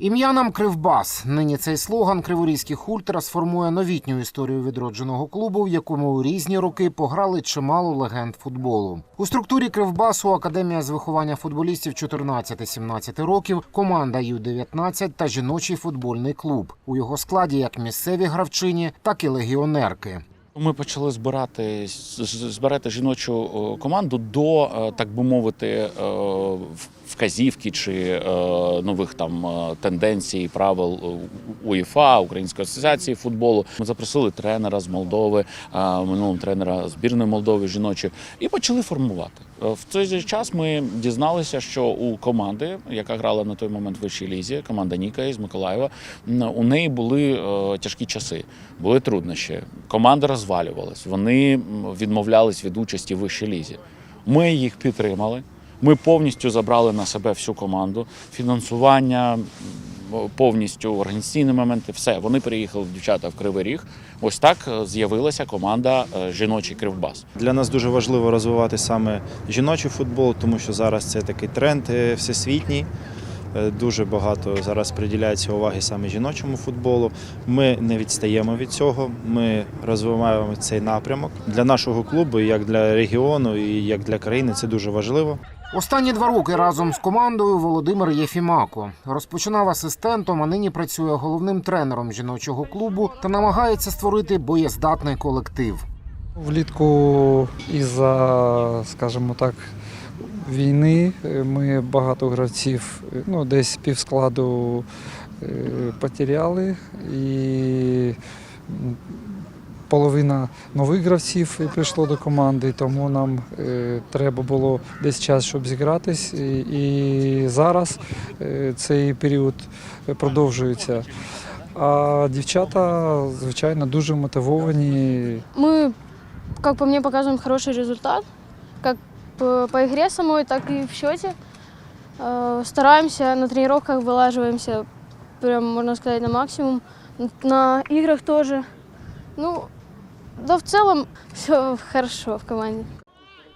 Ім'я нам Кривбас. Нині цей слоган Криворізьких ультра сформує новітню історію відродженого клубу, в якому у різні роки пограли чимало легенд футболу. У структурі Кривбасу академія з виховання футболістів 14-17 років, команда Ю-19 та жіночий футбольний клуб. У його складі як місцеві гравчині, так і легіонерки. Ми почали збирати збирати жіночу команду до, е, так би мовити, е, вказівки чи е, нових там е, тенденцій, правил е, УЄФА, Української асоціації футболу. Ми запросили тренера з Молдови, минулого тренера збірної Молдови жіночої, і почали формувати. В той же час ми дізналися, що у команди, яка грала на той момент в вищій лізі, команда Ніка із Миколаєва, у неї були тяжкі часи, були труднощі. Команда розвалювалась, вони відмовлялись від участі в вищій лізі. Ми їх підтримали. Ми повністю забрали на себе всю команду, фінансування, повністю організаційні моменти. Все, вони переїхали дівчата в Кривий Ріг. Ось так е, з'явилася команда е, жіночий кривбас. Для нас дуже важливо розвивати саме жіночий футбол, тому що зараз це такий тренд е, всесвітній. Дуже багато зараз приділяється уваги саме жіночому футболу. Ми не відстаємо від цього. Ми розвиваємо цей напрямок для нашого клубу, як для регіону, і як для країни. Це дуже важливо. Останні два роки разом з командою Володимир Єфімако розпочинав асистентом, а нині працює головним тренером жіночого клубу та намагається створити боєздатний колектив. Влітку із-за, скажімо так, війни е, ми багато гравців, е, ну, десь півскладу е, потеряли і половина нових гравців прийшло до команди, тому нам е, треба було десь час, щоб зігратись. І, і зараз е, цей період продовжується. А дівчата, звичайно, дуже мотивовані. Мы, как по мне, показываем хороший результат, как по, по игре самой, так и в счете. Э, Стараемся на тренировках, вылаживаемся, прям, можно сказать, на максимум. На играх тоже. Ну, да в целом все хорошо в команде.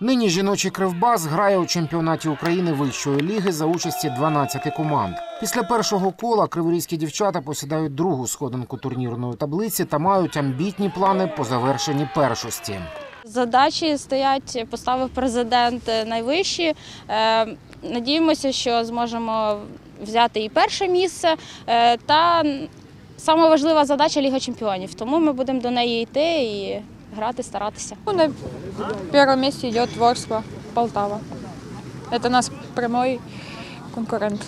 Нині жіночий кривбас грає у чемпіонаті України вищої ліги за участі 12 команд. Після першого кола криворізькі дівчата посідають другу сходинку турнірної таблиці та мають амбітні плани по завершенні першості. Задачі стоять, поставив президент найвищі. Е, Надіємося, що зможемо взяти і перше місце. Е, Та саме важлива задача Ліга Чемпіонів. Тому ми будемо до неї йти і грати, старатися. Ну, на першому місці йде Ворскла, Полтава. Це наш прямий конкурент.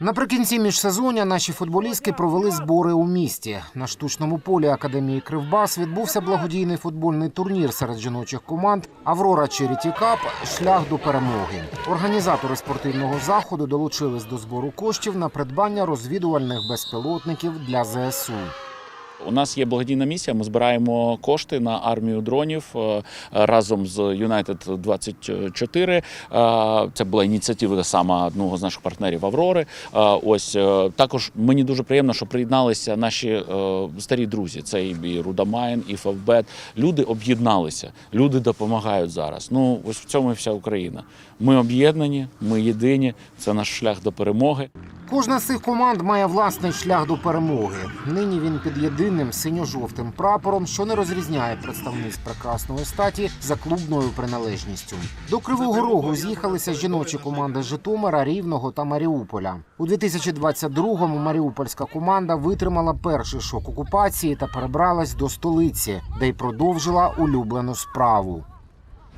Наприкінці міжсезоння наші футболістки провели збори у місті. На штучному полі академії Кривбас відбувся благодійний футбольний турнір серед жіночих команд Аврора Черіті Кап шлях до перемоги. Організатори спортивного заходу долучились до збору коштів на придбання розвідувальних безпілотників для ЗСУ. У нас є благодійна місія. Ми збираємо кошти на армію дронів е, разом з United 24. Е, Це була ініціатива саме одного з наших партнерів Аврори. Е, Ось також мені дуже приємно, що приєдналися наші старі друзі. Це і Рудамайн, і Фавбет. Люди об'єдналися, люди допомагають зараз. Ну ось в цьому і вся Україна. Ми об'єднані, ми єдині. Це наш шлях до перемоги. Кожна з цих команд має власний шлях до перемоги. Нині він під синьо-жовтим прапором, що не розрізняє представниць прекрасної статі за клубною приналежністю. До Кривого Рогу з'їхалися жіночі команди Житомира, Рівного та Маріуполя. У 2022-му маріупольська команда витримала перший шок окупації та перебралась до столиці, де й продовжила улюблену справу.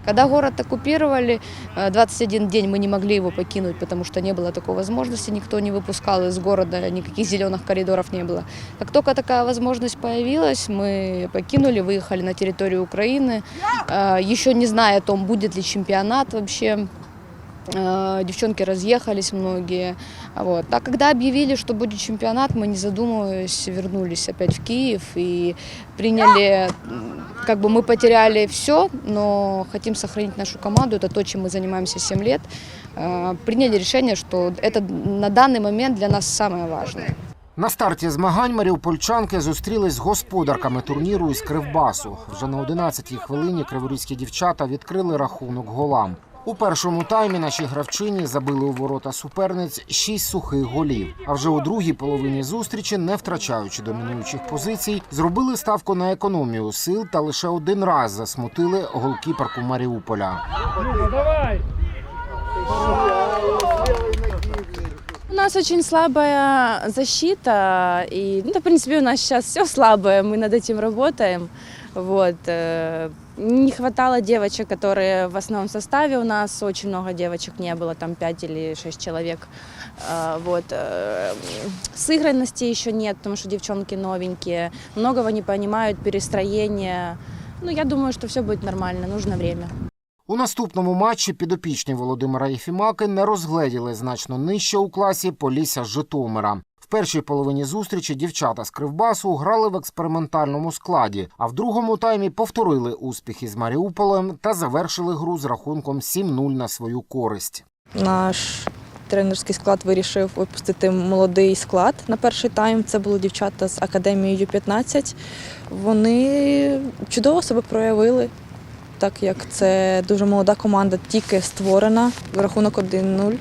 Когда город оккупировали, э, 21 день мы не могли его покинуть, потому что не было такой возможности, никто не выпускал из города, никаких зеленых коридоров не было. Как только такая возможность появилась, мы покинули, выехали на территорию Украины, э, еще не зная о том, будет ли чемпионат вообще. Э, Девчонки разъехались многие. Вот. А когда объявили, что будет чемпионат, мы, не задумываясь, вернулись опять в Киев и приняли, м, как бы мы потеряли все, но хотим сохранить нашу команду, это то, чем мы занимаемся 7 лет. Э, Приняли решение, что это на данный момент для нас самое важное. На старті змагань маріупольчанки зустрілись з господарками турніру із Кривбасу. Вже на 11-й хвилині криворізькі дівчата відкрили рахунок голам. У першому таймі наші гравчині забили у ворота суперниць шість сухих голів. А вже у другій половині зустрічі, не втрачаючи домінуючих позицій, зробили ставку на економію сил та лише один раз засмутили голкіперку Маріуполя. У нас очень слабая защита, и, ну, в принципе, у нас сейчас все слабое, мы над этим работаем. Вот. э, Не хватало девочек, которые в основном составе у нас, очень много девочек не было, там 5 или 6 человек. А, Вот. э, Сыгранности еще нет, потому что девчонки новенькие, многого не понимают, перестроение. Ну, я думаю, что все будет нормально, нужно время. У наступному матчі підопічні Володимира Єфімаки не розгледіли значно нижче у класі Полісся з Житомира. Першій половині зустрічі дівчата з Кривбасу грали в експериментальному складі, а в другому таймі повторили успіхи з Маріуполем та завершили гру з рахунком 7-0 на свою користь. Наш тренерський склад вирішив випустити молодий склад на перший тайм. Це були дівчата з академії Ю-15. Вони чудово себе проявили, так як це дуже молода команда, тільки створена. Рахунок 1-0.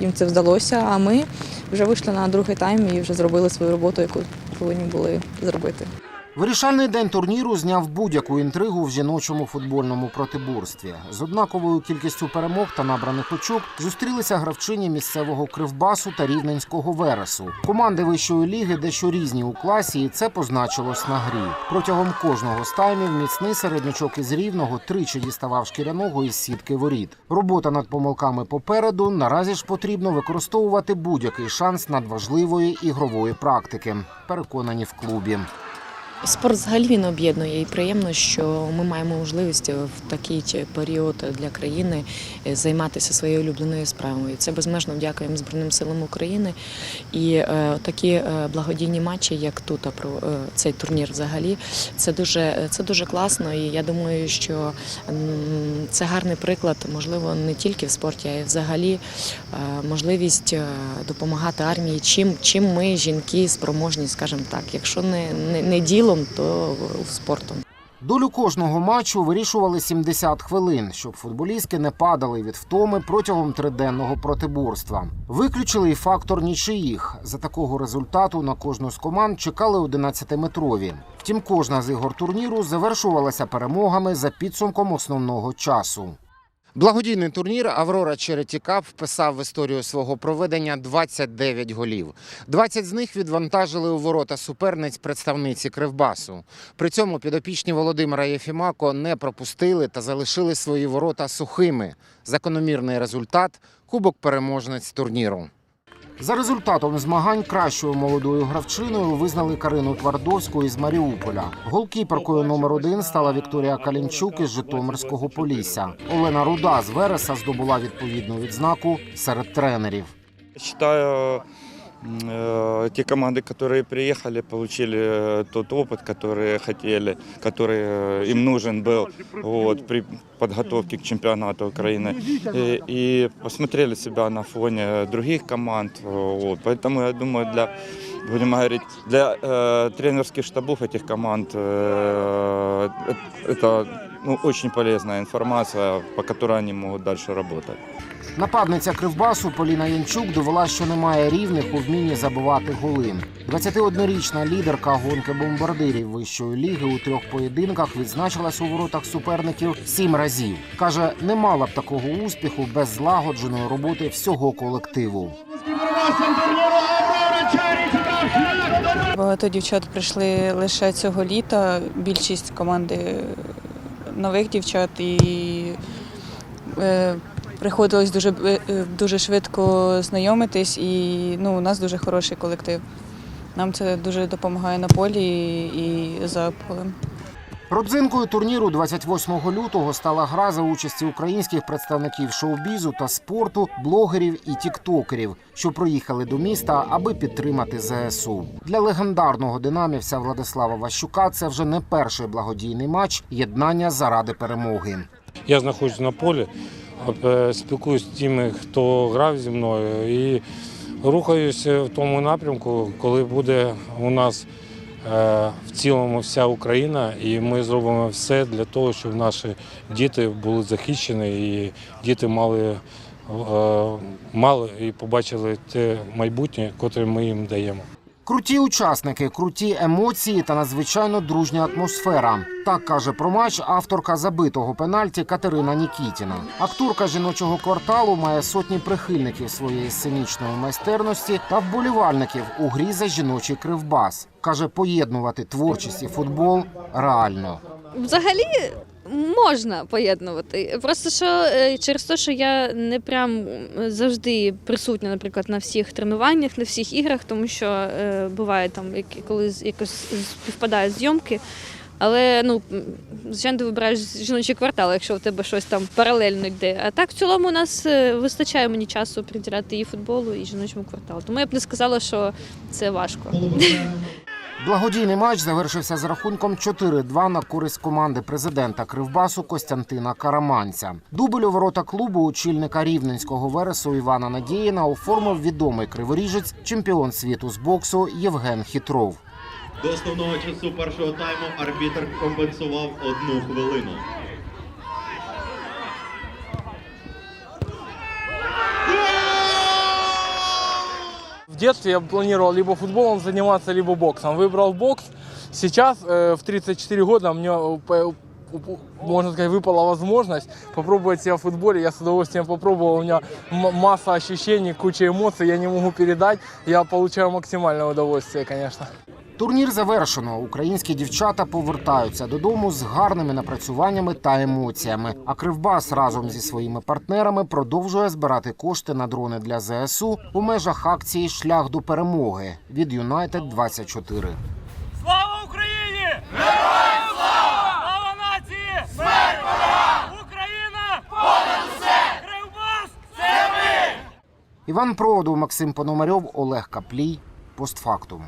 Їм це вдалося. А ми вже вийшли на другий тайм і вже зробили свою роботу, яку повинні були зробити. Вирішальний день турніру зняв будь-яку інтригу в жіночому футбольному протиборстві. З однаковою кількістю перемог та набраних очок зустрілися гравчині місцевого кривбасу та рівненського вересу. Команди вищої ліги дещо різні у класі, і це позначилось на грі. Протягом кожного з таймів міцний середнячок із рівного тричі діставав шкіряного із сітки воріт. Робота над помилками попереду. Наразі ж потрібно використовувати будь-який шанс надважливої ігрової практики. Переконані в клубі. Спорт взагалі він об'єднує і приємно, що ми маємо можливість в такий період для країни е, займатися своєю улюбленою справою. Це безмежно дякуємо Збройним силам України. І е, такі е, благодійні матчі, як тут, про е, цей турнір взагалі, це дуже, це дуже класно. І я думаю, що це гарний приклад, можливо, не тільки в спорті, а й взагалі е, можливість е, допомагати армії. Чим, чим ми, жінки, спроможні, скажімо так, якщо не, не, не ділом, то спортом. Долю кожного матчу вирішували 70 хвилин, щоб футболістки не падали від втоми протягом триденного протиборства. Виключили й фактор нічиїх. За такого результату на кожну з команд чекали 11-метрові. Втім, кожна з ігор турніру завершувалася перемогами за підсумком основного часу. Благодійний турнір Аврора Черетікап вписав в історію свого проведення 29 голів. 20 з них відвантажили у ворота суперниць представниці Кривбасу. При цьому підопічні Володимира Єфімако не пропустили та залишили свої ворота сухими. Закономірний результат кубок переможниць турніру. За результатом змагань кращою молодою гравчиною визнали Карину Твардовську із Маріуполя. Голкіперкою номер один стала Вікторія Калінчук із Житомирського Полісся. Олена Руда з Вереса здобула відповідну відзнаку серед тренерів. Э, те команды, которые приехали, получили э, тот опыт, который хотели, который э, им нужен был вот, при подготовке к чемпионату Украины. И, и посмотрели себя на фоне других команд. Вот. Поэтому я думаю, для будем говорить, для э, тренерских штабов этих команд э, э, это ну, очень полезная информация, по которой они могут дальше работать. Нападниця Кривбасу Поліна Янчук довела, що немає рівних у вмінні забивати голи. 21-річна лідерка гонки бомбардирів вищої ліги у трьох поєдинках відзначилась у воротах суперників сім разів. каже, не мала б такого успіху без злагодженої роботи всього колективу. Багато дівчат прийшли лише цього літа. Більшість команди нових дівчат і е, приходилось дуже, е, дуже швидко знайомитись, і ну, у нас дуже хороший колектив. Нам це дуже допомагає на полі і за полем. Родзинкою турніру 28 лютого стала гра за участі українських представників шоу-бізу та спорту, блогерів і тіктокерів, що приїхали до міста, аби підтримати ЗСУ. Для легендарного динамівця Владислава Ващука це вже не перший благодійний матч єднання заради перемоги. Я знаходжусь на полі, е, спілкуюся з тими, хто грав зі мною, і рухаюся в тому напрямку, коли буде у нас в цілому вся Україна, і ми зробимо все для того, щоб наші діти були захищені і діти мали, е, мали і побачили те майбутнє, котре ми їм даємо. Круті учасники, круті емоції та надзвичайно дружня атмосфера. Так каже про матч авторка забитого пенальті Катерина Нікітіна. Акторка жіночого кварталу має сотні прихильників своєї сценічної майстерності та вболівальників у грі за жіночий кривбас. каже, поєднувати творчість і футбол реально. Взагалі можна поєднувати. Просто що е, через те, що я не прям завжди присутня, наприклад, на всіх тренуваннях, на всіх іграх, тому що е, буває там, коли якось співпадають зйомки. Але ну звичайно, ти вибираєш жіночий квартал, якщо в тебе щось там паралельно йде. А так в цілому у нас е, вистачає мені часу приділяти і футболу, і жіночому кварталу. Тому я б не сказала, що це важко. Благодійний матч завершився з рахунком 4-2 на користь команди президента Кривбасу Костянтина Караманця. Дубль у ворота клубу очільника рівненського вересу Івана Надіїна оформив відомий криворіжець, чемпіон світу з боксу Євген Хітров. До основного часу першого тайму арбітр компенсував одну хвилину. В детстве я планировал либо футболом заниматься, либо боксом. Выбрал бокс. Сейчас, э, в 34 года, мне, э, по- у- можно сказать, выпала возможность попробовать себя в футболе. Я с удовольствием попробовал. У меня м- масса ощущений, куча эмоций. Я не могу передать. Я получаю максимальное удовольствие, конечно. Турнір завершено. Українські дівчата повертаються додому з гарними напрацюваннями та емоціями. А Кривбас разом зі своїми партнерами продовжує збирати кошти на дрони для ЗСУ у межах акції Шлях до перемоги від Юнайтед 24 Слава Україні! Героям слава! Слава нації! Смерть ворогам! Україна! Понад усе! Кривбас! Це ми! Іван Проводу, Максим Пономарьов, Олег Каплій. Постфактум.